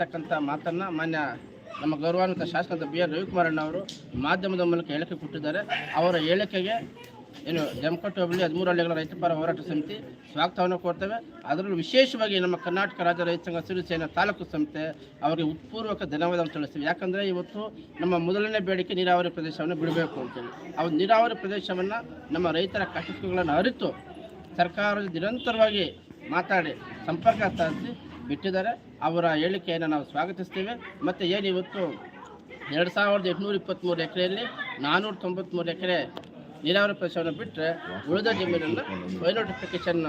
ತಕ್ಕಂಥ ಮಾತನ್ನು ಮಾನ್ಯ ನಮ್ಮ ಗೌರವಾನ್ವಿತ ಶಾಸಕರಾದ ಬಿ ಆರ್ ರವಿಕುಮಾರಣ್ಣ ಅವರು ಮಾಧ್ಯಮದ ಮೂಲಕ ಹೇಳಿಕೆ ಕೊಟ್ಟಿದ್ದಾರೆ. ಅವರ ಹೇಳಿಕೆಗೆ ಏನು ಜಮಕಟ್ಟು ಹೋಬಳಿ ಹದಿಮೂರು ಹಳ್ಳಿಗಳ ರೈತ ಪರ ಹೋರಾಟ ಸಮಿತಿ ಸ್ವಾಗತವನ್ನು ಕೊಡ್ತೇವೆ ಅದರಲ್ಲೂ ವಿಶೇಷವಾಗಿ ನಮ್ಮ ಕರ್ನಾಟಕ ರಾಜ್ಯ ರೈತ ಸಂಘ ಸಿರಿಸೇನ ತಾಲೂಕು ಸಂಸ್ಥೆ ಅವರಿಗೆ ಉತ್ಪೂರ್ವಕ ಧನ್ಯವಾದವನ್ನು ತಿಳಿಸ್ತೀವಿ. ಯಾಕಂದರೆ ಇವತ್ತು ನಮ್ಮ ಮೊದಲನೇ ಬೇಡಿಕೆ ನೀರಾವರಿ ಪ್ರದೇಶವನ್ನು ಬಿಡಬೇಕು ಅಂತೇಳಿ. ಆ ನೀರಾವರಿ ಪ್ರದೇಶವನ್ನು ನಮ್ಮ ರೈತರ ಕಷ್ಟಗಳನ್ನು ಅರಿತು ಸರ್ಕಾರದ ನಿರಂತರವಾಗಿ ಮಾತಾಡಿ ಸಂಪರ್ಕ ಸಾಧಿಸಿ ಬಿಟ್ಟಿದ್ದಾರೆ. ಅವರ ಹೇಳಿಕೆಯನ್ನು ನಾವು ಸ್ವಾಗತಿಸ್ತೇವೆ. ಮತ್ತು ಏನು ಇವತ್ತು? ಎರಡು ಸಾವಿರದ ಎಂಟುನೂರ ಇಪ್ಪತ್ತ್ಮೂರು ಎಕರೆಯಲ್ಲಿ ನಾನ್ನೂರ ತೊಂಬತ್ತ್ಮೂರು ಎಕರೆ ನೀರಾವರಿ ಪ್ರದೇಶವನ್ನು ಬಿಟ್ಟರೆ ಉಳಿದ ಜಮೀನನ್ನು ಬೈನೋಟಿಫಿಕೇಷನ್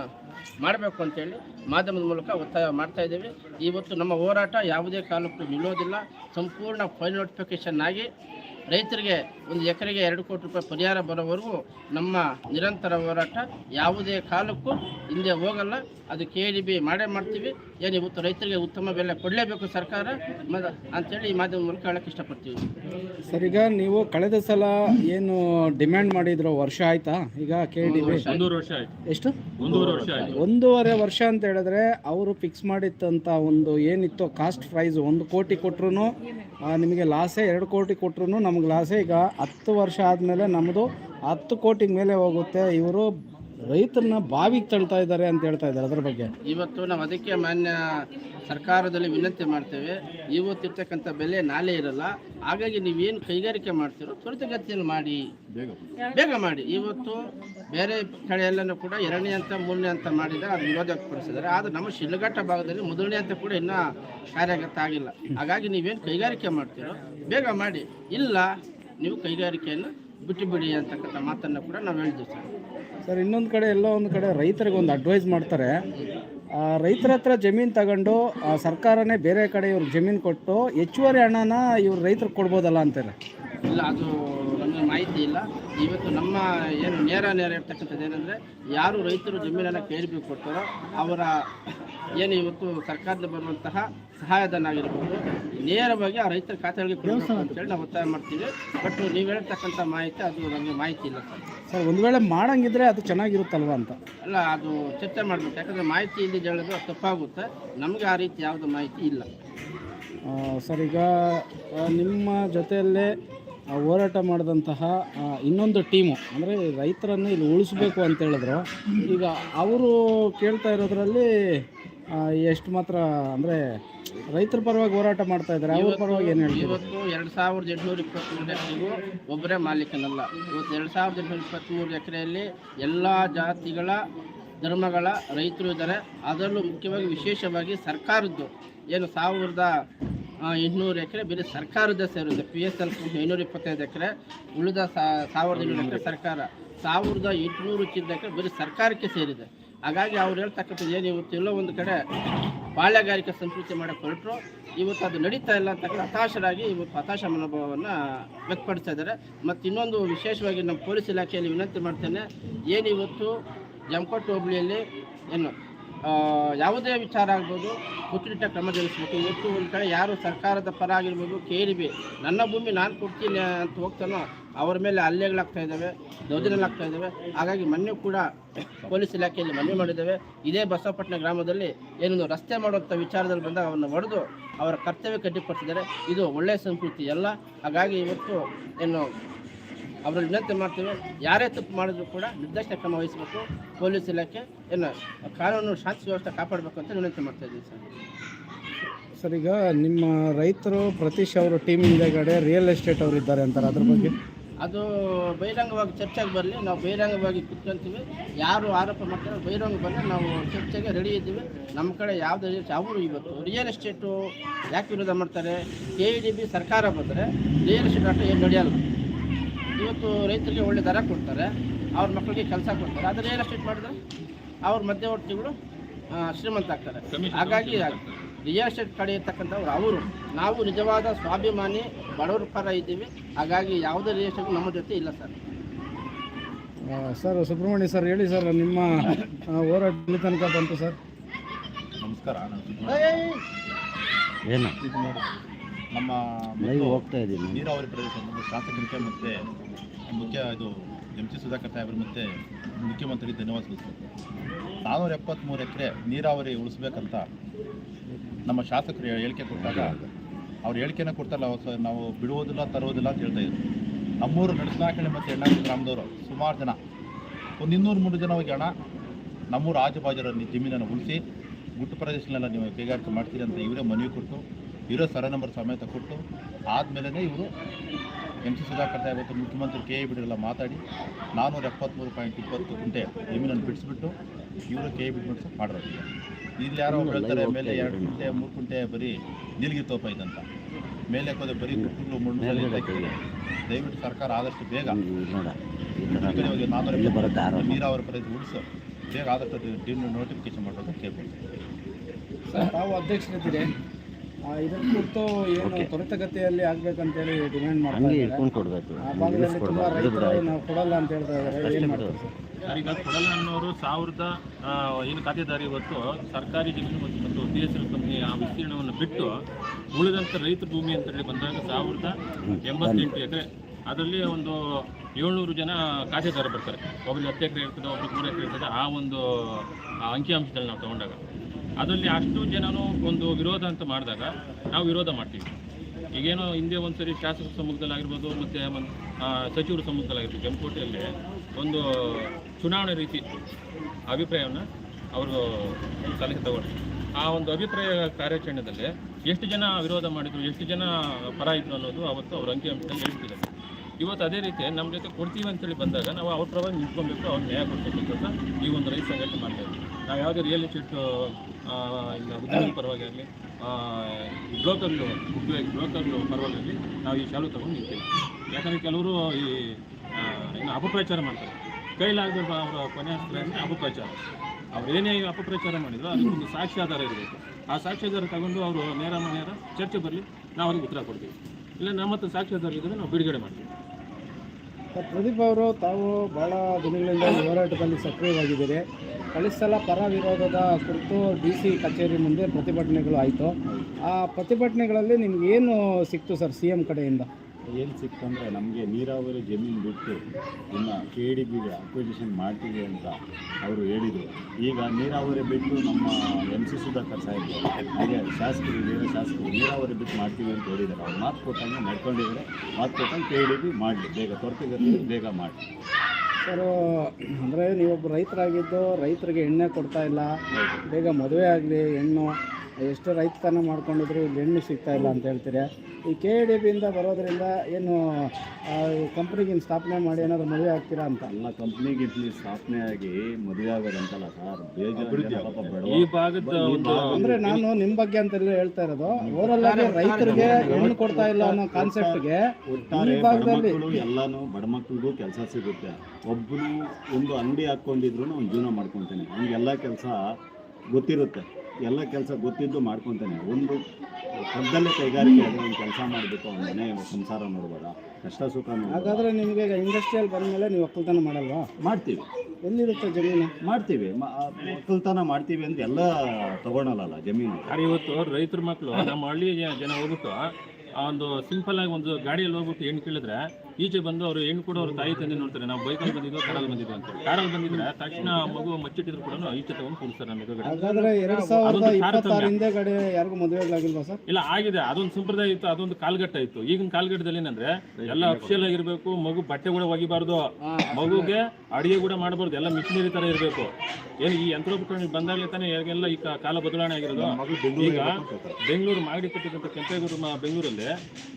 ಮಾಡಬೇಕು ಅಂತೇಳಿ ಮಾಧ್ಯಮದ ಮೂಲಕ ಒತ್ತಾಯ ಮಾಡ್ತಾ ಇದ್ದೀವಿ. ಇವತ್ತು ನಮ್ಮ ಹೋರಾಟ ಯಾವುದೇ ಕಾಲಕ್ಕೂ ನಿಲ್ಲೋದಿಲ್ಲ. ಸಂಪೂರ್ಣ ಫೈಲ್ ನೋಟಿಫಿಕೇಷನ್ ಆಗಿ ರೈತರಿಗೆ ಒಂದು ಎಕರೆಗೆ ಎರಡು ಕೋಟಿ ರೂಪಾಯಿ ಪರಿಹಾರ ಬರೋವರೆಗೂ ನಮ್ಮ ನಿರಂತರ ಹೋರಾಟ ಯಾವುದೇ ಕಾಲಕ್ಕೂ ಹಿಂದೆ ಹೋಗಲ್ಲ. ಅದು ಕೆ ಡಿ ಬಿ ಮಾಡೇ ಮಾಡ್ತೀವಿ. ಏನು ಇವತ್ತು ರೈತರಿಗೆ ಉತ್ತಮ ಬೆಲೆ ಕೊಡಲೇಬೇಕು ಸರ್ಕಾರ? ಮ- ಅಂತೇಳಿ ಈ ಮಾಧ್ಯಮದ ಮೂಲಕ ಹೇಳಕ್ಕೆ ಇಷ್ಟಪಡ್ತೀವಿ. ಸರ್ ಈಗ ನೀವು ಕಳೆದ ಸಲ ಏನು ಡಿಮ್ಯಾಂಡ್ ಮಾಡಿದ್ರು ವರ್ಷ ಆಯ್ತಾ? ಈಗ ಕೆ ಡಿ ಬಿ ವರ್ಷ ಆಯ್ತು. ಎಷ್ಟು? ಒಂದೂವರೆ ವರ್ಷ ಆಯ್ತು. ಒಂದೂವರೆ ವರ್ಷ ಅಂತ ಹೇಳಿದ್ರೆ ಅವರು ಫಿಕ್ಸ್ ಮಾಡಿತ್ತಂತ ಒಂದು ಏನಿತ್ತು ಕಾಸ್ಟ್ ಪ್ರೈಸ್ ಒಂದು ಕೋಟಿ ಕೊಟ್ರು ನಿಮಗೆ ಲಾಸೇ ಎರಡು ಕೋಟಿ ಕೊಟ್ರು ನಮ್ಗೆ ಲಾಸೇ ಈಗ ಹತ್ತು ವರ್ಷ ಆದಮೇಲೆ ನಮ್ಮದು ಹತ್ತು ಕೋಟಿ ಮೇಲೆ ಹೋಗುತ್ತೆ. ಇವರು ರೈತರನ್ನ ಬಾವಿಗೆ ತಳ್ತಾ ಇದ್ದಾರೆ ಅಂತ ಹೇಳ್ತಾ ಇದ್ದಾರೆ ಅದರ ಬಗ್ಗೆ. ಇವತ್ತು ನಾವು ಅದಕ್ಕೆ ಮಾನ್ಯ ಸರ್ಕಾರದಲ್ಲಿ ವಿನಂತಿ ಮಾಡ್ತೇವೆ. ಇವತ್ತಿರ್ತಕ್ಕಂಥ ಬೆಲೆ ನಾಳೆ ಇರಲ್ಲ. ಹಾಗಾಗಿ ನೀವೇನು ಕೈಗಾರಿಕೆ ಮಾಡ್ತೀರೋ ತ್ವರಿತಗತಿಯಲ್ಲಿ ಮಾಡಿ. ಬೇಗ. ಮಾಡಿ. ಇವತ್ತು ಬೇರೆ ಕಡೆಯೆಲ್ಲನೂ ಕೂಡ ಎರಡನೇ ಅಂತ ಮೂರನೇ ಅಂತ ಮಾಡಿದ ಅದು ವಿರೋಧ ವ್ಯಕ್ತಪಡಿಸಿದ್ದಾರೆ ಆದರೆ ನಮ್ಮ ಶಿಲ್ಘಟ್ಟ ಭಾಗದಲ್ಲಿ ಮೊದಲನೇ ಅಂತ ಕೂಡ ಇನ್ನೂ ಕಾರ್ಯಗತ ಆಗಿಲ್ಲ ಹಾಗಾಗಿ ನೀವೇನು ಕೈಗಾರಿಕೆ ಮಾಡ್ತೀರೋ ಬೇಗ ಮಾಡಿ. ಇಲ್ಲ ನೀವು ಕೈಗಾರಿಕೆಯನ್ನು ಬಿಟ್ಟು ಬಿಡಿ ಅಂತಕ್ಕಂಥ ಮಾತನ್ನು ಕೂಡ ನಾವು ಹೇಳಿದ್ದೀವಿ ಸರ್. ಸರ್, ಇನ್ನೊಂದು ಕಡೆ ಎಲ್ಲೋ ಒಂದು ಕಡೆ ರೈತರಿಗೆ ಒಂದು ಅಡ್ವೈಸ್ ಮಾಡ್ತಾರೆ. ರೈತರ ಹತ್ರ ಜಮೀನು ತಗೊಂಡು ಸರ್ಕಾರನೇ ಬೇರೆ ಕಡೆ ಇವ್ರಿಗೆ ಜಮೀನು ಕೊಟ್ಟು ಹೆಚ್ಚುವರಿ ಹಣನ ಇವ್ರು ರೈತರಿಗೆ ಕೊಡ್ಬೋದಲ್ಲ ಅಂತಾರೆ. ಇಲ್ಲ, ಅದು ನಮಗೆ ಮಾಹಿತಿ ಇಲ್ಲ. ಇವತ್ತು ನಮ್ಮ ಏನು ನೇರ ನೇರ ಇರ್ತಕ್ಕಂಥದ್ದು ಏನಂದರೆ, ಯಾರು ರೈತರು ಜಮೀನನ್ನು ಕೇಳ್ಬೇಕು ಕೊಡ್ತಾರೋ, ಅವರ ಏನು ಇವತ್ತು ಸರ್ಕಾರದಿಂದ ಬರುವಂತಹ ಸಹಾಯಧನ ಆಗಿರ್ಬೋದು ನೇರವಾಗಿ ಆ ರೈತರ ಖಾತೆಗಳಿಗೆ ಕೊಡಬೇಕು ಅಂತೇಳಿ ನಾವು ಒತ್ತಾಯ ಮಾಡ್ತೀವಿ. ಬಟ್ ನೀವು ಹೇಳ್ತಕ್ಕಂಥ ಮಾಹಿತಿ ಅದು ನಮಗೆ ಮಾಹಿತಿ ಇಲ್ಲ ಸರ್. ಸರ್ ಒಂದು ವೇಳೆ ಮಾಡಂಗಿದ್ರೆ ಅದು ಚೆನ್ನಾಗಿರುತ್ತಲ್ವ ಅಂತ? ಅಲ್ಲ ಅದು ಚರ್ಚೆ ಮಾಡಬೇಕು. ಯಾಕಂದರೆ ಮಾಹಿತಿ ಇಲ್ಲಿ ಹೇಳೋದು ಅದು ತಪ್ಪಾಗುತ್ತೆ. ನಮಗೆ ಆ ರೀತಿ ಯಾವುದು ಮಾಹಿತಿ ಇಲ್ಲ. ಸರ್ ಈಗ ನಿಮ್ಮ ಜೊತೆಯಲ್ಲೇ ಹೋರಾಟ ಮಾಡಿದಂತಹ ಇನ್ನೊಂದು ಟೀಮು ಅಂದರೆ ರೈತರನ್ನು ಇಲ್ಲಿ ಉಳಿಸ್ಬೇಕು ಅಂತ ಹೇಳಿದ್ರು. ಈಗ ಅವರು ಕೇಳ್ತಾ ಇರೋದ್ರಲ್ಲಿ ಎಷ್ಟು ಮಾತ್ರ ಅಂದರೆ ರೈತರ ಪರವಾಗಿ ಹೋರಾಟ ಮಾಡ್ತಾ ಇದ್ದಾರೆ ಅವ್ರ ಪರವಾಗಿ ಏನು ಹೇಳ್ತೀವಿ ಇವತ್ತು ಎರಡು ಸಾವಿರದ ಎಂಟುನೂರ ಇಪ್ಪತ್ತ್ಮೂರು ಎಕರೆಗೂ ಒಬ್ಬರೇ ಮಾಲೀಕನಲ್ಲ. ಇವತ್ತು ಎರಡು ಸಾವಿರದ ಎಂಟುನೂರ ಇಪ್ಪತ್ತ್ಮೂರು ಎಕರೆಯಲ್ಲಿ ಎಲ್ಲ ಜಾತಿಗಳ ಧರ್ಮಗಳ ರೈತರು ಇದ್ದಾರೆ. ಅದರಲ್ಲೂ ಮುಖ್ಯವಾಗಿ ವಿಶೇಷವಾಗಿ ಸರ್ಕಾರದ್ದು. ಏನು ಸಾವಿರದ ಎಂಟುನೂರು ಎಕರೆ ಬೇರೆ ಸರ್ಕಾರದ ಸೇರಿದೆ ಪಿ ಎಸ್ ಎಲ್ ಐನೂರ ಇಪ್ಪತ್ತೈದು ಎಕರೆ ಉಳಿದ ಸಾವಿರದ ಎಂಟುನೂರು ಎಕರೆ ಸರ್ಕಾರ. ಸಾವಿರದ ಎಂಟುನೂರು ಚಿನ್ನ ಎಕರೆ ಬರೀ ಸರ್ಕಾರಕ್ಕೆ ಸೇರಿದೆ. ಹಾಗಾಗಿ ಅವ್ರು ಹೇಳ್ತಕ್ಕಂಥದ್ದು ಏನು, ಇವತ್ತು ಎಲ್ಲೋ ಒಂದು ಕಡೆ ಬಾಲ್ಯಗಾರಿಕೆ ಸಂಸ್ಕೃತಿ ಮಾಡಕ್ಕೆ ಹೊರಟರು. ಇವತ್ತು ಅದು ನಡೀತಾ ಇಲ್ಲ ಅಂತಕ್ಕಂಥ ಹತಾಶರಾಗಿ ಇವತ್ತು ಹತಾಶ ಮನೋಭಾವವನ್ನು ವ್ಯಕ್ತಪಡಿಸ್ತಾ ಇದ್ದಾರೆ. ಮತ್ತು ಇನ್ನೊಂದು ವಿಶೇಷವಾಗಿ ನಮ್ಮ ಪೊಲೀಸ್ ಇಲಾಖೆಯಲ್ಲಿ ವಿನಂತಿ ಮಾಡ್ತೇನೆ, ಏನು ಇವತ್ತು ಜಮಕೋಟೆ ಹೋಬಳಿಯಲ್ಲಿ ಏನು ಯಾವುದೇ ವಿಚಾರ ಆಗ್ಬೋದು ಕುಚ್ಚುನಿಟ್ಟ ಕ್ರಮ ಜರುಗಿಸಬೇಕು. ಇವತ್ತು ಒಂದು ಕಡೆ ಯಾರು ಸರ್ಕಾರದ ಪರ ಆಗಿರ್ಬೋದು ಕೇಳಿಬಿ ನನ್ನ ಭೂಮಿ ನಾನು ಕೊಡ್ತೀನಿ ಅಂತ ಹೋಗ್ತಾನೋ, ಅವರ ಮೇಲೆ ಹಲ್ಲೆಗಳಾಗ್ತಾ ಇದ್ದಾವೆ, ದೌರ್ಜನ್ಯಗಳಾಗ್ತಾ ಇದ್ದಾವೆ. ಹಾಗಾಗಿ ಮೊನ್ನೆ ಕೂಡ ಪೊಲೀಸ್ ಇಲಾಖೆಯಲ್ಲಿ ಮನವಿ ಮಾಡಿದ್ದೇವೆ. ಇದೇ ಬಸವಪಟ್ಟಣ ಗ್ರಾಮದಲ್ಲಿ ಏನೊಂದು ರಸ್ತೆ ಮಾಡುವಂಥ ವಿಚಾರದಲ್ಲಿ ಬಂದಾಗ ಅವನ್ನು ಹೊಡೆದು ಅವರ ಕರ್ತವ್ಯ ಕಡ್ಡಿಪಡಿಸಿದ್ದಾರೆ ಇದು ಒಳ್ಳೆಯ ಸಂಸ್ಕೃತಿ ಅಲ್ಲ. ಹಾಗಾಗಿ ಇವತ್ತು ಏನು ಅವರಲ್ಲಿ ವಿನಂತಿ ಮಾಡ್ತೇವೆ. ಯಾರೇ ತಪ್ಪು ಮಾಡಿದ್ರು ಕೂಡ ನಿರ್ದಿಷ್ಟ ಕ್ರಮ ವಹಿಸಬೇಕು. ಪೊಲೀಸ್ ಇಲಾಖೆ ಏನು ಕಾನೂನು ಶಾಂತಿ ವ್ಯವಸ್ಥೆ ಕಾಪಾಡಬೇಕು ಅಂತ ವಿನಂತಿ ಮಾಡ್ತಾ ಇದ್ದೀವಿ ಸರ್. ಸರ್ ಈಗ ನಿಮ್ಮ ರೈತರು ಪ್ರತೀಶ್ ಅವರು ಟೀಮ್ ಹಿಂದೆಗಡೆ ರಿಯಲ್ ಎಸ್ಟೇಟ್ ಅವರು ಇದ್ದಾರೆ ಅಂತಾರೆ. ಅದ್ರ ಬಗ್ಗೆ? ಅದು ಬಹಿರಂಗವಾಗಿ ಚರ್ಚೆಗೆ ಬರಲಿ. ನಾವು ಬಹಿರಂಗವಾಗಿ ಕುತ್ಕೊಂತೀವಿ. ಯಾರು ಆರೋಪ ಮಾಡ್ತಾರೆ ಬಹಿರಂಗ ಬಂದರೆ ನಾವು ಚರ್ಚೆಗೆ ರೆಡಿ ಇದ್ದೀವಿ. ನಮ್ಮ ಕಡೆ ಯಾವುದೇ ರೀತಿ ಅವರು ಇವತ್ತು ರಿಯಲ್ ಎಸ್ಟೇಟು ಯಾಕೆ ವಿರೋಧ ಮಾಡ್ತಾರೆ? ಕೆ ಇ ಡಿ ಬಿ ಸರ್ಕಾರ ಬಂದರೆ ರಿಯಲ್ ಎಸ್ಟೇಟ್ ಆಟ ಏನು ನಡೆಯಲ್ಲ. ಇವತ್ತು ರೈತರಿಗೆ ಒಳ್ಳೆ ದರ ಕೊಡ್ತಾರೆ ಅವ್ರ ಮಕ್ಕಳಿಗೆ ಕೆಲಸ ಕೊಡ್ತಾರೆ. ಅದು ರಿಯಲ್ ಎಸ್ಟೇಟ್ ಮಾಡಿದ್ರೆ? ಅವ್ರ ಮಧ್ಯವರ್ತಿಗಳು ಶ್ರೀಮಂತ ಆಗ್ತಾರೆ. ಹಾಗಾಗಿ ರಿಯಲ್ ಎಸ್ಟೇಟ್ ಕಡೆ ಇರ್ತಕ್ಕಂಥವ್ರು ಅವರು. ನಾವು ನಿಜವಾದ ಸ್ವಾಭಿಮಾನಿ ಬಡವರ ಪರ ಇದ್ದೀವಿ. ಹಾಗಾಗಿ ಯಾವುದೇ ರಿಯಲ್ ಎಸ್ಟೇಟ್ ನಮ್ಮ ಜೊತೆ ಇಲ್ಲ ಸರ್. ಸರ್ ಸುಬ್ರಹ್ಮಣ್ಯ ಸರ್ ಹೇಳಿ ಸರ್ ನಿಮ್ಮ ಹೋರಾಟ ತನಕ ಬಂತು ಸರ್? ನಮಸ್ಕಾರ ಏನು? ನಮ್ಮ ಹೋಗ್ತಾ ಇದ್ದೀನಿ ನೀರಾವರಿ ಪ್ರದೇಶ ನಮ್ಮ ಶಾಸಕರಿಗೆ ಮತ್ತು ಮುಖ್ಯ ಇದು ಎಂ ಸಿ ಸುಧಾಕರ್ ಸಾಹೇಬರು ಮತ್ತು ಮುಖ್ಯಮಂತ್ರಿಗೆ ಧನ್ಯವಾದ ಸಲ್ಲಿಸಬೇಕು. ನಾನ್ನೂರ ಎಪ್ಪತ್ತ್ಮೂರು ಎಕರೆ ನೀರಾವರಿ ಉಳಿಸ್ಬೇಕಂತ ನಮ್ಮ ಶಾಸಕರು ಹೇಳಿಕೆ ಕೊಟ್ಟಾಗ ಅವ್ರು ಹೇಳಿಕೆನ ಕೊಡ್ತಾರಲ್ಲ ನಾವು ಬಿಡುವುದಿಲ್ಲ ತರುವುದಿಲ್ಲ ಅಂತ ಹೇಳ್ತಾ ಇದ್ರು. ನಮ್ಮೂರು ನಡಸನಾಕಣೆ ಮತ್ತು ಎಣ್ಣೆ ಗ್ರಾಮದವರು ಸುಮಾರು ಜನ. ಒಂದು ಇನ್ನೂರು ಮೂರು ಜನ ಹೋಗಿ ಹಣ ನಮ್ಮೂರು ಆಜುಬಾಜುರ ಜಮೀನನ್ನು ಉಳಿಸಿ ಗುಟ್ಟು ಪ್ರದೇಶನೆಲ್ಲ ನೀವು ಕೈಗಾರಿಕೆ ಮಾಡ್ತೀರಿ ಅಂತ ಇವರೇ ಮನವಿ ಕೊಟ್ಟು ಇರೋ ಸರ ನಂಬರ್ ಸಮೇತ ಕೊಟ್ಟು ಆದಮೇಲೆ ಇವರು ಎಂ ಸಿ ಸುಧಾಕರ್ ಇವತ್ತು ಮುಖ್ಯಮಂತ್ರಿ ಕೆ ಎ ಬಿಡಿರೆಲ್ಲ ಮಾತಾಡಿ ನಾನ್ನೂರ ಎಪ್ಪತ್ತ್ಮೂರು ಪಾಯಿಂಟ್ ಇಪ್ಪತ್ತು ಗುಂಟೆ ಜಮೀನನ್ನು ಬಿಡಿಸ್ಬಿಟ್ಟು ಇವರು ಕೆ ಎ ಬಿಟ್ಟು ನೋಡ್ಸಕ್ಕೆ ಮಾಡಿರೋದು. ಇಲ್ಲಿ ಯಾರೋ ಹೇಳ್ತಾರೆ ಮೇಲೆ ಎರಡು ಗುಂಟೆ ಮೂರು ಗುಂಟೆ ಬರೀ ನೀಲಿಗೆ ತೋಪ ಇದಂತ ಮೇಲೆ ಹಾಕೋದೆ ಬರೀ ಮುಳ್ಳು ಹಾಕಿದೆ ದಯವಿಟ್ಟು ಸರ್ಕಾರ ಆದಷ್ಟು ಬೇಗ ನೀರಾವರಿ ಪ್ರದೇಶ ಉಳಿಸೋ. ಬೇಗ ಆದಷ್ಟು ನೋಟಿಫಿಕೇಶನ್ ಮಾಡೋದು ಕೇಳ್ಬೋದು ಸರ್ ನಾವು ಅಧ್ಯಕ್ಷರಿದ್ದೀರಿ. ಆ, ಇದರ ಕುರಿತು ಏನು ತ್ವರಿತಗತಿಯಲ್ಲಿ ಆಗ್ಬೇಕಂತೇಳಿ ಡಿಮ್ಯಾಂಡ್ ಮಾಡ್ತಾ ಇದ್ದಾರೆ. ಆ ಭಾಗದಲ್ಲಿ ತುಂಬಾ ರೈತರು ನಾವು ಕೊಡಲ್ಲ ಅಂತ ಹೇಳ್ತಾ ಇದ್ದಾರೆ. ಏನು ಮಾಡ್ತಾರೆ ಸರ್? ಈಗ ಸಾವಿರದ ಆ, ಏನು ಖಾತೆದಾರಿ ಇವತ್ತು ಸರ್ಕಾರಿ ಜಮೀನು ಮತ್ತು ಮತ್ತು ಬಿ ಎಸ್ ಎಲ್ ಕಂಪ್ನಿ ಆ ವಿಸ್ತೀರ್ಣವನ್ನು ಬಿಟ್ಟು ಉಳಿದಂಥ ರೈತ ಭೂಮಿ ಅಂತ ಹೇಳಿ ಬಂದಾಗ ಸಾವಿರದ ಎಂಬತ್ತೆಂಟು ಎಕರೆ. ಅದರಲ್ಲಿ ಒಂದು ಏಳ್ನೂರು ಜನ ಖಾತೆದಾರ ಬರ್ತಾರೆ. ಒಬ್ಬರಿಗೆ ಹತ್ತು ಎಕರೆ ಇರ್ತದೆ ಒಬ್ರಿಗೆ ಮೂರು ಎಕರೆ ಇರ್ತದೆ. ಆ ಒಂದು ಆ ಅಂಕಿಅಂಶದಲ್ಲಿ ನಾವು ತಗೊಂಡಾಗ. ಅದರಲ್ಲಿ ಅಷ್ಟು ಜನನು ಒಂದು ವಿರೋಧ ಅಂತ ಮಾಡಿದಾಗ ನಾವು ವಿರೋಧ ಮಾಡ್ತೀವಿ. ಈಗೇನೋ ಹಿಂದೆ ಒಂದ್ಸರಿ ಶಾಸಕ ಸಮ್ಮುಖದಲ್ಲಿ ಆಗಿರ್ಬೋದು ಮತ್ತು ಸಚಿವರ ಸಮ್ಮುಖದಲ್ಲಾಗಿರ್ಬೋದು ಕೆಂಪುಕೋಟೆಯಲ್ಲಿ ಒಂದು ಚುನಾವಣೆ ರೀತಿ ಅಭಿಪ್ರಾಯವನ್ನು ಅವರು ಸಲಹೆ ತಗೊಂಡ್ರು. ಆ ಒಂದು ಅಭಿಪ್ರಾಯ ಕಾರ್ಯಾಚರಣೆಯಲ್ಲಿ ಎಷ್ಟು ಜನ ವಿರೋಧ ಮಾಡಿದ್ರು, ಎಷ್ಟು ಜನ ಪರ ಇದ್ರು ಅನ್ನೋದು ಅವತ್ತು ಅವ್ರ ಅಂಕಿಅಂಶದಲ್ಲಿ ಹೇಳ್ತಿದ್ದಾರೆ. ಇವತ್ತು ಅದೇ ರೀತಿ ನಮ್ಮ ಜೊತೆ ಕೊಡ್ತೀವಿ ಅಂತೇಳಿ ಬಂದಾಗ ನಾವು ಅವ್ರ ಪ್ರಭಾವ ನಿಂತ್ಕೊಬೇಕು, ಅವ್ರು ನ್ಯಾಯ ಕೊಡ್ಬೇಕು ಅಂತ ಈ ಒಂದು ರೈತ ಸಂಘಟನೆ ಮಾಡ್ತಾ ಇದ್ದೀವಿ ನಾವು ಯಾವುದೇ ರಿಯಲ್ ಎಸ್ಟೇಟ್ ಇಲ್ಲ ಉದ್ಯಮದ ಪರವಾಗಿ ಆಗಲಿ ಬ್ರೋಕರ್ಗಳು ಉದ್ಯೋಗ ಬ್ರೋಕರ್ಗಳು ಪರವಾಗಿ ನಾವು ಈ ಶಾಲು ತಗೊಂಡು ನಿಂತೀವಿ. ಯಾಕಂದರೆ ಕೆಲವರು ಈ ಇನ್ನು ಅಪಪ್ರಚಾರ ಮಾಡ್ತಾರೆ. ಕೈಲಾಗಬೇಕು ಅವರ ಕೊನೆ ಅಸ್ತ್ರ ಅಂದರೆ ಅಪಪ್ರಚಾರ. ಅವ್ರು ಏನೇ ಅಪಪ್ರಚಾರ ಮಾಡಿದ್ರು ಅದಕ್ಕೊಂದು ಸಾಕ್ಷ್ಯಾಧಾರ ಇರಬೇಕು. ಆ ಸಾಕ್ಷ್ಯಾಧಾರ ತಗೊಂಡು ಅವರು ನೇರ ನೇರ ಚರ್ಚೆ ಬರಲಿ, ನಾವು ಅವ್ರಿಗೆ ಉತ್ತರ ಕೊಡ್ತೀವಿ. ಇಲ್ಲ ನಮ್ಮ ಹತ್ರ ಸಾಕ್ಷ್ಯಾಧಾರ ಇದ್ದರೆ ನಾವು ಬಿಡುಗಡೆ ಮಾಡ್ತೀವಿ. ಪ್ರದೀಪ್ ಅವರು ತಾವು ಭಾಳ ದಿನಗಳಿಂದ ಹೋರಾಟದಲ್ಲಿ ಸಕ್ರಿಯವಾಗಿದ್ದೀರಿ. ಕಳಿಸಲ ಸಲ ಪರ ವಿರೋಧದ ಕುರಿತು ಡಿ ಸಿ ಕಚೇರಿ ಮುಂದೆ ಪ್ರತಿಭಟನೆಗಳು ಆಯಿತು. ಆ ಪ್ರತಿಭಟನೆಗಳಲ್ಲಿ ನಿಮ್ಗೆ ಏನು ಸಿಕ್ತು ಸರ್ ಸಿ ಎಂ ಕಡೆಯಿಂದ? ಏನು ಸಿಕ್ತಂದರೆ ನಮಗೆ ನೀರಾವರಿ ಜಮೀನು ಬಿಟ್ಟು ಇನ್ನು ಕೆ ಡಿ ಬಿಗೆ ಅಪೋಸಿಷನ್ ಮಾಡ್ತೀವಿ ಅಂತ ಅವರು ಹೇಳಿದರು. ಈಗ ನೀರಾವರಿ ಬಿಟ್ಟು ನಮ್ಮ ಎಂ ಸಿ ಸುಧಾಕರ್ ಸಾಹೇಬರು, ಹಾಗೆ ಶಾಸಕರು ಬೇರೆ ಶಾಸಕರು ನೀರಾವರಿ ಬಿಟ್ಟು ಮಾಡ್ತೀವಿ ಅಂತ ಹೇಳಿದ್ದಾರೆ. ಅವ್ರು ಮಾತು ಕೊಟ್ಟಂಗೆ ನಡ್ಕೊಂಡಿದ್ದಾರೆ. ಮಾತು ಕೊಟ್ಟಂಗೆ ಕೆ ಡಿ ಬಿ ಮಾಡಲಿ. ಬೇಗ ತ್ವರಿತಗತಿಯಲ್ಲಿ ಬೇಗ ಮಾಡಿ ಸರ್, ಅಂದರೆ ನೀವೊಬ್ಬ ರೈತರಾಗಿದ್ದು ರೈತರಿಗೆ ಎಣ್ಣೆ ಕೊಡ್ತಾ ಇಲ್ಲ. ಬೇಗ ಮದುವೆ ಆಗಲಿ, ಹೆಣ್ಣು ಎಷ್ಟು ರೈತತನ ಮಾಡ್ಕೊಂಡಿದ್ರು ಇಲ್ಲಿ ಹೆಣ್ಣು ಸಿಗ್ತಾ ಇಲ್ಲ ಅಂತ ಹೇಳ್ತೀರಿ? ಈ ಕೆ ಡಿ ಬಿಯಿಂದ ಬರೋದ್ರಿಂದ ಏನು ಕಂಪ್ನಿಗೆ ಸ್ಥಾಪನೆ ಮಾಡಿ ಏನಾದರೂ ಮದುವೆ ಆಗ್ತೀರಾ ಅಂತ? ಅಲ್ಲ ಕಂಪ್ನಿಗೆ ಇಲ್ಲಿ ಸ್ಥಾಪನೆ ಆಗಿ ಮದುವೆ ಆಗೋದಂತಲ್ಲ ಸರ್. ಬೇಜಾರು ಅಂದ್ರೆ ನಾನು ನಿಮ್ ಬಗ್ಗೆ ಅಂತ ಹೇಳ್ತಾ ಇರೋದು ಓವರಲ್ ಆಗಿ ರೈತರಿಗೆ ಹೆಣ್ಣು ಕೊಡ್ತಾ ಇಲ್ಲ ಅನ್ನೋ ಕಾನ್ಸೆಪ್ಟ್ಗೆ ಗೆ ಈ ಭಾಗದಲ್ಲಿ- ಎಲ್ಲಾನು ಬಡ ಮಕ್ಳಿಗೂ ಕೆಲಸ ಸಿಗುತ್ತೆ. ಒಬ್ಬನು ಒಂದು ಅಂಗಡಿ ಹಾಕೊಂಡಿದ್ರು ಅವ್ನು ಜೀವನ ಮಾಡ್ಕೊತಾನೆ. ಅವ್ನಿಗೆ ಎಲ್ಲ ಕೆಲಸ ಗೊತ್ತಿರುತ್ತೆ. ಎಲ್ಲ ಕೆಲಸ ಗೊತ್ತಿದ್ದು ಮಾಡ್ಕೊತಾನೆ. ಒಂದು ಕದ್ದಲ್ಲೇ ಕೈಗಾರಿಕೆ ಆದರೆ ಒಂದು ಕೆಲಸ ಮಾಡಬೇಕು ಅವ್ನ ಮನೆ ಸಂಸಾರ ನೋಡ್ಬೋದ ಕಷ್ಟ ಸುಖ ಹಾಗಾದ್ರೆ ನಿಮಗೆ ಈಗ ಇಂಡಸ್ಟ್ರಿಯಲ್ ಬಂದ್ಮೇಲೆ ನೀವು ಒಕ್ಕಲ್ತನ ಮಾಡಲ್ವಾ? ಮಾಡ್ತೀವಿ. ಎಲ್ಲಿರುತ್ತೆ ಜಮೀನು? ಮಾಡ್ತೀವಿ. ಮ- ಆ ಒಕ್ಕಲ್ತನ ಮಾಡ್ತೀವಿ ಅಂತ ಎಲ್ಲ ತಗೊಳಲ್ಲ ಜಮೀನು. ಯಾರು ಇವತ್ತು ರೈತರ ಮಕ್ಕಳು ನಮ್ಮ ಹಳ್ಳಿ ಜನ ಹೋಗ್ಬಿಟ್ಟು ಆ ಒಂದು ಸಿಂಪಲ್ ಆಗಿ ಒಂದು ಗಾಡಿಯಲ್ಲಿ ಹೋಗ್ಬಿಟ್ಟು ಏನು ಕೇಳಿದ್ರೆ ಈಚೆ ಬಂದು ಅವರು ಹೆಣ್ಣು ಕೂಡ ಅವ್ರ ತಾಯಿ ತಂದೆ ನೋಡ್ತಾರೆ. ನಾವು ಬೈಕಲ್ಲಿ ಬಂದಿದ್ದು ಕಾರಲ್ಲಿ ಬಂದಿದ್ದು ಅಂತ ಕಾರಲ್ಲಿ ಬಂದಿದ್ರೆ ತಕ್ಷಣ ಮಗು ಮಚ್ಚಿಟ್ಟಿದ್ರು ಕೂಡ ಈಚೆ ತಗೊಂಡು ನಮ್ಮ ಎದುರುಗಡೆ. ಮದುವೆಗಳಾಗಿಲ್ವಾ ಸರ್? ಇಲ್ಲ ಆಗಿದೆ. ಅದೊಂದು ಸಂಪ್ರದಾಯ ಇತ್ತು. ಅದೊಂದು ಕಾಲ್ಗಟ್ಟ ಇತ್ತು. ಈಗಿನ ಕಾಲ್ಗಟ್ಟದಲ್ಲಿ ಏನಂದ್ರೆ ಎಲ್ಲ ಅಫಿಷಿಯಲ್ ಆಗಿರ್ಬೇಕು ಮಗು ಬಟ್ಟೆ ಕೂಡ ಒಗಿಬಾರ್ದು. ಮಗುಗೆ ಅಡಿಗೆ ಕೂಡ ಮಾಡಬಾರ್ದು. ಎಲ್ಲ ಮಿಷಿನರಿ ತರ ಇರಬೇಕು. ಏನು ಈ ಯಂತ್ರೋಪಕರಣ ಬಂದಾಗಲೇ ತಾನೇ ಎಲ್ಲ ಈಗ ಕಾಲ ಬದಲಾವಣೆ ಆಗಿರೋದು? ಈಗ ಬೆಂಗಳೂರು ಮಾಡಿ ಕಟ್ಟಿದಂತ ಕೆಂಪೇಗೌಡ ಬೆಂಗಳೂರಲ್ಲಿ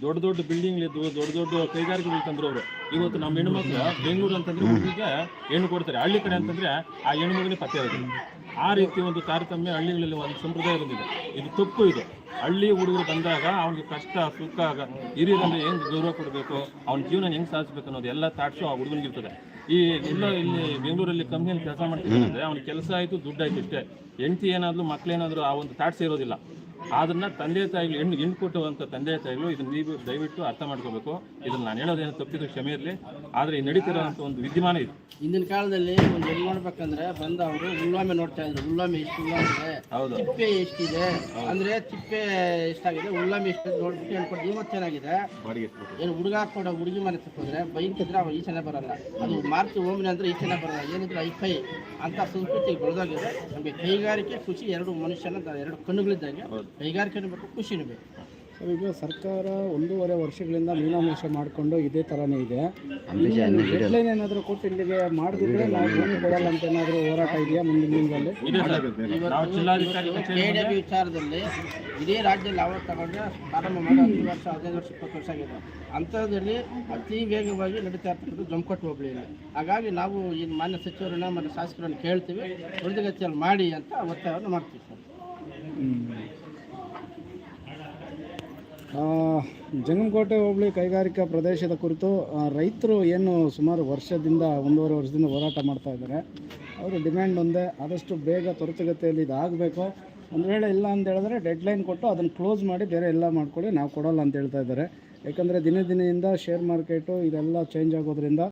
ದೊಡ್ಡ ದೊಡ್ಡ ಬಿಲ್ಡಿಂಗ್ ಇದ್ದು ದೊಡ್ಡ ದೊಡ್ಡ ಕೈಗಾರಿಕೆಗಳು ತಂದ್ರು ಅವರು ಇವತ್ತು ನಮ್ಮ ಹೆಣ್ಮಕ್ಳು ಬೆಂಗಳೂರು ಅಂತಂದ್ರೆ ಹುಡುಗಿಗೆ ಹೆಣ್ಣು ಕೊಡ್ತಾರೆ. ಹಳ್ಳಿ ಕಡೆ ಅಂತಂದ್ರೆ ಆ ಹೆಣ್ಣು ಮಗನೇ ಪತ್ತೆ ಆಗುತ್ತೆ. ಆ ರೀತಿ ಒಂದು ತಾರತಮ್ಯ ಹಳ್ಳಿಗಳಲ್ಲಿ ಒಂದು ಸಂಪ್ರದಾಯ ಬಂದಿದೆ. ಇದು ತಪ್ಪು ಇದು. ಹಳ್ಳಿ ಹುಡುಗರು ಬಂದಾಗ ಅವ್ನಿಗೆ ಕಷ್ಟ, ಸುಖ ಹಿರಿಯರಂದ್ರೆ ಹೆಂಗ್ ಗೌರವ ಕೊಡಬೇಕು, ಅವ್ನ ಜೀವನ ಹೆಂಗ್ ಸಾಧಿಸ್ಬೇಕು ಅನ್ನೋದು ಎಲ್ಲ ತಾಟ್ಸು ಆ ಹುಡುಗನಿಗೆ ಇರ್ತದೆ. ಈ ಇಲ್ಲ ಇಲ್ಲಿ ಬೆಂಗಳೂರಲ್ಲಿ ಕಂಪ್ನಿಯಲ್ಲಿ ಕೆಲಸ ಮಾಡ್ತಿದ್ದಾರೆ ಅಂದ್ರೆ ಅವ್ನ ಕೆಲಸ ಆಯ್ತು, ದುಡ್ಡು ಆಯ್ತು ಇಷ್ಟೇ. ಹೆಂಡತಿ ಏನಾದ್ರು ಮಕ್ಳೇನಾದ್ರು ಆ ಒಂದು ತಾಟ್ಸೆ ಇರೋದಿಲ್ಲ. ಅದನ್ನ ತಂದೆ ತಾಯಿಗಳು ಹೆಣ್ಣು ಹೆಣ್ಣು ಕೊಟ್ಟುವಂಥ ತಂದೆ ತಾಯಿಗಳು ಇದನ್ನ ನೀವು ದಯವಿಟ್ಟು ಅರ್ಥ ಮಾಡ್ಕೋಬೇಕು. ಇದನ್ನ ನಾನು ಹೇಳೋದೇನು ತಪ್ಪಿದ್ರು ಕ್ಷಮೆ ಇರಲಿ. ಆದರೆ ಈ ನಡೀತಿರೋಂಥ ಒಂದು ವಿದ್ಯಮಾನ ಇದು. ಹಿಂದಿನ ಕಾಲದಲ್ಲಿ ಒಂದು ಹೆಣ್ಣು ನೋಡ್ಬೇಕಂದ್ರೆ ಬಂದ ಅವರು ಉಳ್ಳಾಮೆ ನೋಡ್ತಾ ಇದ್ರು. ಉಳ್ಳಾಮೆ ಎಷ್ಟು ಉಳ್ಳಾಮೆ ಹೌದು. ತಿಪ್ಪೆ ಎಷ್ಟಿದೆ ಅಂದ್ರೆ ತಿಪ್ಪೆ ಎಷ್ಟಾಗಿದೆ? ಉಳ್ಳಾಮೆ ಎಷ್ಟು ನೋಡ್ಬಿಟ್ಟು ಹೇಳ್ಕೊಟ್ಟು ಚೆನ್ನಾಗಿದೆ. ಏನು ಹುಡುಗ ಹಾಕೊಂಡ ಹುಡುಗಿ ಮನೆ ತಕ್ಕೋದ್ರೆ ಬೈಕಿದ್ರೆ ಈ ಈಚೆನೆ ಬರಲ್ಲ. ಅದು ಮಾರ್ಚ್ ಓಮಿನ ಅಂದ್ರೆ ಈಚೆನೆ ಬರಲ್ಲ. ಏನಿದ್ರೆ ಐಫೈ ಅಂತ ಸಂಸ್ಕೃತಿ ಬೆಳೆದೋಗಿದೆ. ನಮಗೆ ಕೈಗಾರಿಕೆ ಕೃಷಿ ಎರಡು ಮನುಷ್ಯನ ಎರಡು ಕಣ್ಣುಗಳಿದ್ದಂಗೆ ಕೈಗಾರಿಕೆನೂ ಬೇಕು ಕೃಷಿನೂ ಬೇಕು ಸರ್ ಈಗ ಸರ್ಕಾರ ಒಂದೂವರೆ ವರ್ಷಗಳಿಂದ ಮೀನಾಮೇಷ ಮಾಡಿಕೊಂಡು ಇದೇ ಥರನೇ ಇದೆ. ಡೆಡ್ಲೈನ್ ಏನಾದರೂ ಕೊಟ್ಟು ಇಲ್ಲಿಗೆ ಮಾಡಿದ್ರೆ ನಾವು ಭೂಮಿ ಕೊಡಲ್ಲ ಅಂತ ಏನಾದರೂ ಹೋರಾಟ ಇದೆಯಾ ಮುಂದಿನ ದಿನದಲ್ಲಿ? ಕೆ ವಿಚಾರದಲ್ಲಿ ಇದೇ ರಾಜ್ಯದಲ್ಲಿ ಅವರು ತಗೊಂಡ್ರೆ ಪ್ರಾರಂಭ ಮಾಡಿ ಹತ್ತು ವರ್ಷ ಹದಿನೈದು ವರ್ಷ ಇಪ್ಪತ್ತು ವರ್ಷ ಆಗಿದೆ. ಅಂಥದ್ರಲ್ಲಿ ಅತಿ ವೇಗವಾಗಿ ನಡೀತಾ ಇರ್ತಕ್ಕಂಥ ಜಮ್ಕಟ್ಟು ಹೋಗಲಿಲ್ಲ ಹಾಗಾಗಿ ನಾವು ಈ ಮಾನ್ಯ ಸಚಿವರನ್ನ ಮತ್ತು ಶಾಸಕರನ್ನು ಕೇಳ್ತೀವಿ. ತ್ವರಿತಗತಿಯಲ್ಲಿ ಮಾಡಿ ಅಂತ ಒತ್ತಾಯವನ್ನು ಮಾಡ್ತೀವಿ ಸರ್. ಜಂಗಮಕೋಟೆ ಹೋಬಳಿ ಕೈಗಾರಿಕಾ ಪ್ರದೇಶದ ಕುರಿತು ರೈತರು ಏನು ಸುಮಾರು ವರ್ಷದಿಂದ, ಒಂದೂವರೆ ವರ್ಷದಿಂದ ಹೋರಾಟ ಮಾಡ್ತಾ ಇದ್ದಾರೆ. ಅವರು ಡಿಮ್ಯಾಂಡ್ ಒಂದೇ, ಆದಷ್ಟು ಬೇಗ ತ್ವರಿತಗತಿಯಲ್ಲಿ ಇದಾಗಬೇಕು. ಒಂದು ವೇಳೆ ಇಲ್ಲ ಅಂತ ಹೇಳಿದ್ರೆ ಡೆಡ್ಲೈನ್ ಕೊಟ್ಟು ಅದನ್ನು ಕ್ಲೋಸ್ ಮಾಡಿ ಬೇರೆ ಎಲ್ಲ ಮಾಡ್ಕೊಳ್ಳಿ, ನಾವು ಕೊಡೋಲ್ಲ ಅಂತ ಹೇಳ್ತಾ ಇದ್ದಾರೆ. ಯಾಕಂದರೆ ದಿನೇ ದಿನೆಯಿಂದ ಶೇರ್ ಮಾರ್ಕೆಟು ಇದೆಲ್ಲ ಚೇಂಜ್ ಆಗೋದ್ರಿಂದ